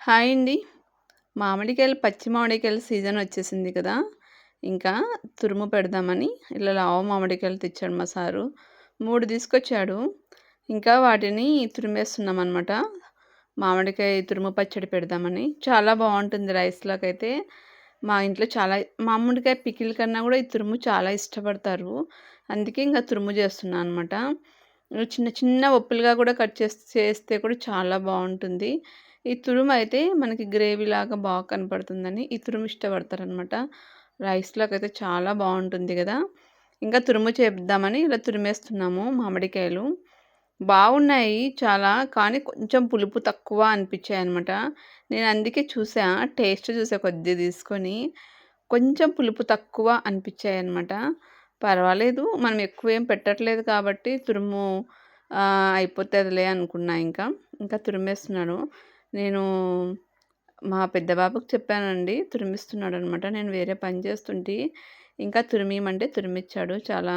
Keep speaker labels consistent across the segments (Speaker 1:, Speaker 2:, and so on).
Speaker 1: Hi అండి. మామిడికాయలు పచ్చి మామిడికాయల సీజన్ వచ్చేసింది కదా. ఇంకా తురుము పెడదామని ఇలా లావు మామిడికాయలు తెచ్చాడు మా సారు. మూడు తీసుకొచ్చాడు. ఇంకా వాటిని తురిమేస్తున్నాం అనమాట మామిడికాయ తురుము పచ్చడి పెడదామని. చాలా బాగుంటుంది రైస్లోకి అయితే మా ఇంట్లో చాలా మామిడికాయ పికిల్ కన్నా కూడా ఈ తురుము చాలా ఇష్టపడతారు. అందుకే ఇంకా తురుము చేస్తున్నాను అనమాట చిన్న చిన్న ఒప్పులుగా కూడా కట్ చేస్తే చేస్తే కూడా చాలా బాగుంటుంది. ఈ తురుము అయితే మనకి గ్రేవీ లాగా బాగా కనపడుతుందని ఈ తురుము ఇష్టపడతారనమాట. రైస్లోకి అయితే చాలా బాగుంటుంది కదా ఇంకా తురుము చేద్దామని ఇలా తురిమేస్తున్నాము మామిడికాయలు. బాగున్నాయి చాలా కానీ కొంచెం పులుపు తక్కువ అనిపించాయి అనమాట నేను అందుకే చూసా టేస్ట్ చూసా కొద్ది తీసుకొని. కొంచెం పులుపు తక్కువ అనిపించాయి అనమాట పర్వాలేదు మనం ఎక్కువ ఏం పెట్టట్లేదు కాబట్టి తురుము అయిపోతుందిలే అనుకున్నా ఇంకా. ఇంకా తురిమేస్తున్నాను నేను మా పెద్ద బాబుకి చెప్పానండి తురిమిస్తున్నాడు అనమాట నేను వేరే పని చేస్తుంటే ఇంకా తురిమిమంటే తురిమిచ్చాడు. చాలా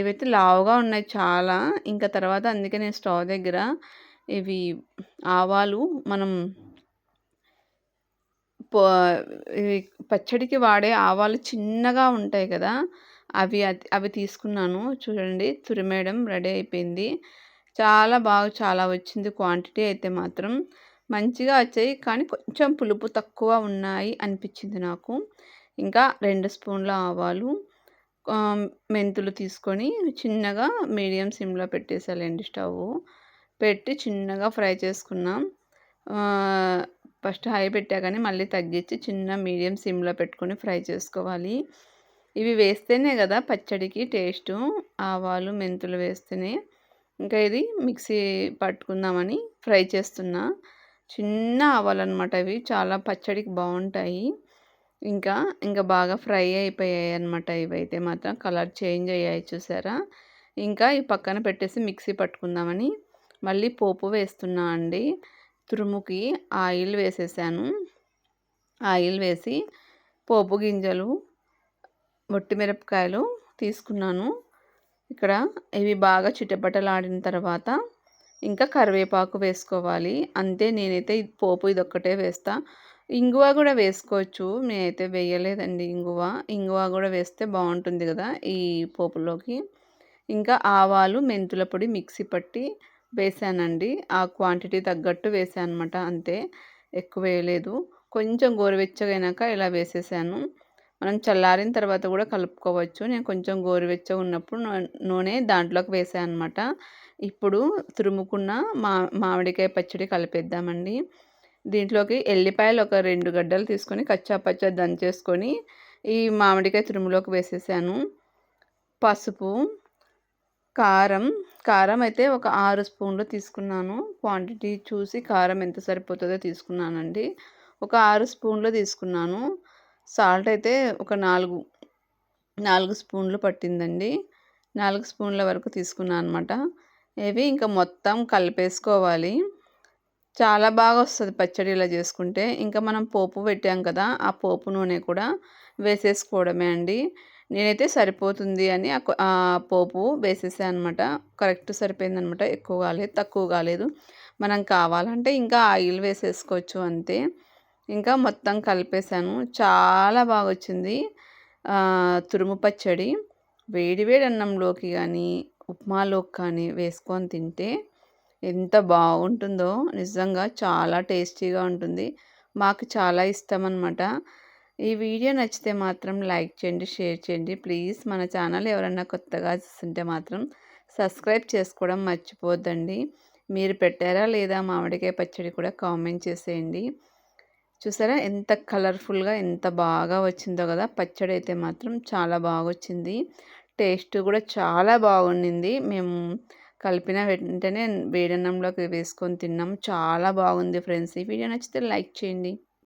Speaker 1: ఇవైతే లావుగా ఉన్నాయి చాలా. ఇంకా తర్వాత అందుకే నేను స్టవ్ దగ్గర ఇవి ఆవాలు మనం పచ్చడికి వాడే ఆవాలు చిన్నగా ఉంటాయి కదా అవి అవి తీసుకున్నాను. చూడండి తురిమేయడం రెడీ అయిపోయింది. చాలా బాగా చాలా వచ్చింది క్వాంటిటీ అయితే మాత్రం. మంచిగా వచ్చాయి. కానీ కొంచెం పులుపు తక్కువ ఉన్నాయి అనిపించింది నాకు. ఇంకా రెండు స్పూన్ల ఆవాలు మెంతులు తీసుకొని చిన్నగా మీడియం సిమ్లో పెట్టేసాలండి స్టవ్ పెట్టి చిన్నగా ఫ్రై చేసుకున్నాం. ఫస్ట్ హై పెట్టా కానీ మళ్ళీ తగ్గించి చిన్న మీడియం సిమ్లో పెట్టుకొని ఫ్రై చేసుకోవాలి. ఇవి వేస్తేనే కదా పచ్చడికి టేస్టు. ఆవాలు మెంతులు వేస్తేనే ఇంకా ఇది మిక్సీ పట్టుకుందామని ఫ్రై చేస్తున్నా. చిన్న ఆవాలన్నమాట ఇవి చాలా పచ్చడికి బాగుంటాయి. ఇంకా ఇంకా బాగా ఫ్రై అయిపోయాయి అనమాట ఇవైతే మాత్రం. కలర్ చేంజ్ అయ్యాయి చూసారా? ఇంకా ఈ పక్కన పెట్టేసి మిక్సీ పట్టుకుందామని మళ్ళీ పోపు వేస్తున్నా అండి. తురుముకి ఆయిల్ వేసేసాను. ఆయిల్ వేసి పోపు గింజలు మిరపకాయలు తీసుకున్నాను. ఇక్కడ ఇవి బాగా చిటపటలాడిన తర్వాత ఇంకా కరివేపాకు వేసుకోవాలి. అంతే నేనైతే పోపు ఇది ఒక్కటే వేస్తా. ఇంగువ కూడా వేసుకోవచ్చు. నేనైతే వేయలేదండి ఇంగువ. ఇంగువ కూడా వేస్తే బాగుంటుంది కదా ఈ పోపులోకి. ఇంకా ఆవాలు మెంతుల పొడి మిక్సీ పట్టి వేసానండి. ఆ క్వాంటిటీ తగ్గట్టు వేసాను అనమాట అంతే ఎక్కువ వేయలేదు. కొంచెం గోరువెచ్చగైనాక ఇలా వేసేసాను. మనం చల్లారిన తర్వాత కూడా కలుపుకోవచ్చు. నేను కొంచెం గోరువెచ్చగా ఉన్నప్పుడు నూనె దాంట్లోకి వేసాను అనమాట ఇప్పుడు తురుముకున్న మా మామిడికాయ పచ్చడి కలిపేద్దామండి. దీంట్లోకి ఎల్లిపాయలు ఒక రెండు గడ్డలు తీసుకొని కచ్చా పచ్చా దంచేసుకొని ఈ మామిడికాయ తురుములోకి వేసేసాను. పసుపు కారం కారం అయితే ఒక ఆరు స్పూన్లు తీసుకున్నాను. క్వాంటిటీ చూసి కారం ఎంత సరిపోతుందో తీసుకున్నానండి. ఒక ఆరు స్పూన్లు తీసుకున్నాను. సాల్ట్ అయితే ఒక నాలుగు నాలుగు స్పూన్లు పట్టిందండి. నాలుగు స్పూన్ల వరకు తీసుకున్నాను అనమాట ఇవి ఇంకా మొత్తం కలిపేసుకోవాలి. చాలా బాగా వస్తుంది పచ్చడి ఇలా చేసుకుంటే. ఇంకా మనం పోపు పెట్టాం కదా ఆ పోపు నూనె కూడా వేసేసుకోవడమే అండి. నేనైతే సరిపోతుంది అని ఆ పోపు వేసేసాను అనమాట కరెక్ట్ సరిపోయింది అనమాట ఎక్కువ కాలేదు తక్కువ కాలేదు. మనం కావాలంటే ఇంకా ఆయిల్ వేసేసుకోవచ్చు అంతే. ఇంకా మొత్తం కలిపేసాను చాలా బాగా వచ్చింది తురుము పచ్చడి వేడి వేడి అన్నంలోకి కానీ ఉప్మాలోకి కానీ వేసుకొని తింటే ఎంత బాగుంటుందో నిజంగా చాలా టేస్టీగా ఉంటుంది. మాకు చాలా ఇష్టం అనమాట ఈ వీడియో నచ్చితే మాత్రం లైక్ చేయండి షేర్ చేయండి. ప్లీజ్ మన ఛానల్ ఎవరన్నా కొత్తగా చూస్తుంటే మాత్రం సబ్స్క్రైబ్ చేసుకోవడం మర్చిపోద్దండి మీరు పెట్టారా లేదా మామిడికాయ పచ్చడి కూడా కామెంట్ చేసేయండి. చూసారా? ఎంత కలర్ఫుల్గా ఎంత బాగా వచ్చిందో కదా! పచ్చడి అయితే మాత్రం చాలా బాగా వచ్చింది టేస్ట్ కూడా చాలా బాగుండింది. మేము కలిపిన వెంటనే వేడన్నంలోకి వేసుకొని తిన్నాం. చాలా బాగుంది ఫ్రెండ్స్. ఈ వీడియో నచ్చితే లైక్ చేయండి.